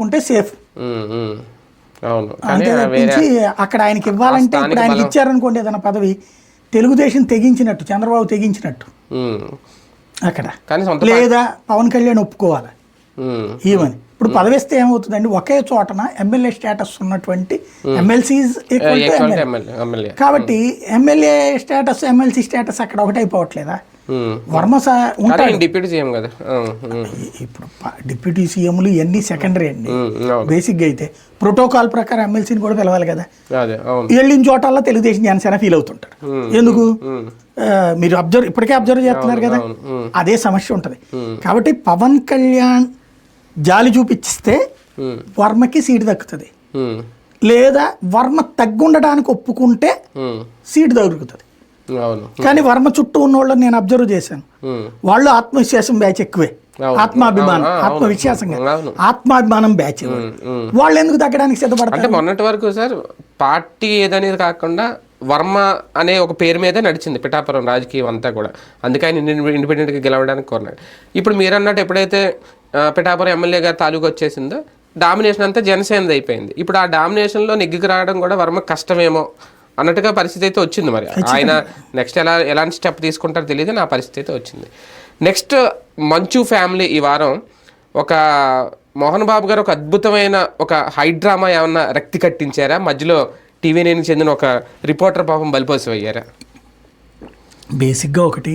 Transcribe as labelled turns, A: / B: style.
A: ఉంటే సేఫ్. అంతే తప్పించి అక్కడ ఆయనకి ఇవ్వాలంటే ఇప్పుడు ఆయనకి ఇచ్చారనుకోండి ఏదైనా పదవి తెలుగుదేశం తెగించినట్టు చంద్రబాబు తెగించినట్టు. అక్కడ. లేదా పవన్ కళ్యాణ్ ఒప్పుకోవాలి. ఈవని ఇప్పుడు పదవి ఇస్తే ఏమవుతుందండి? ఒకే చోటన ఎమ్మెల్యే స్టేటస్ ఉన్నటువంటి ఎమ్మెల్సీస్ కాబట్టి ఎమ్మెల్యే స్టేటస్ ఎమ్మెల్సీ స్టేటస్ అక్కడ ఒకటైపోవట్లేదా. వర్మ ఉంటాడు.
B: డిప్యూటీ సీఎం కదా.
A: ఇప్పుడు డిప్యూటీ సీఎంలు ఇవన్నీ సెకండరీ అండి. బేసిక్గా అయితే ప్రోటోకాల్ ప్రకారం ఎమ్మెల్సీని కూడా పిలవాలి కదా. వెళ్ళిన చోటల్లా తెలుగుదేశం జనసేన ఫీల్ అవుతుంటాడు. ఎందుకు? మీరు అబ్జర్వ్ ఇప్పటికే అబ్జర్వ్ చేస్తున్నారు కదా. అదే సమస్య ఉంటుంది. కాబట్టి పవన్ కళ్యాణ్ జాలి చూపించిస్తే వర్మకి సీటు దక్కుతుంది. లేదా వర్మ తగ్గుండడానికి ఒప్పుకుంటే సీటు దొరుకుతుంది
B: అవును
A: కానీ వర్మ చుట్టూ ఉన్న వాళ్ళని నేను అబ్జర్వ్ చేశాను వాళ్ళు ఆత్మవిశ్వాసం బ్యాచ్ ఎక్కువే. ఆత్మాభిమానం
B: అవును, అవును.
A: ఆత్మవిశ్వాసం కాదు.
B: అవును.
A: ఆత్మాభిమానం బ్యాచ్ వాళ్ళు. ఎందుకు తగ్గడానికి
B: అంటే
A: సిద్ధపడతారు
B: మొన్నటి వరకు సార్ పార్టీ ఏదనేది కాకుండా వర్మ అనే ఒక పేరు మీదే నడిచింది పిఠాపురం రాజకీయం అంతా కూడా అందుకే ఆయన ఇండి- ఇండిపెండెంట్గా గెలవడానికి కోరినాడు ఇప్పుడు మీరు అన్నట్టు ఎప్పుడైతే పిఠాపురం ఎమ్మెల్యే గారు తాలూకు వచ్చేసిందో డామినేషన్ అంతా జనసేనది అయిపోయింది ఇప్పుడు ఆ డామినేషన్లో నెగ్గికి రావడం కూడా వర్మ కష్టమేమో అన్నట్టుగా పరిస్థితి అయితే వచ్చింది మరి. ఆయన నెక్స్ట్ ఎలా ఎలాంటి స్టెప్ తీసుకుంటారో తెలియదు నా పరిస్థితి అయితే వచ్చింది. నెక్స్ట్ మంచు ఫ్యామిలీ ఈ వారం ఒక మోహన్ బాబు గారు ఒక అద్భుతమైన ఒక హై డ్రామా ఏమన్నా రక్తి కట్టించారా? మధ్యలో టీవీ నేను చెందిన ఒక రిపోర్టర్ పాపం బలిపోసి అయ్యారా
A: బేసిక్గా ఒకటి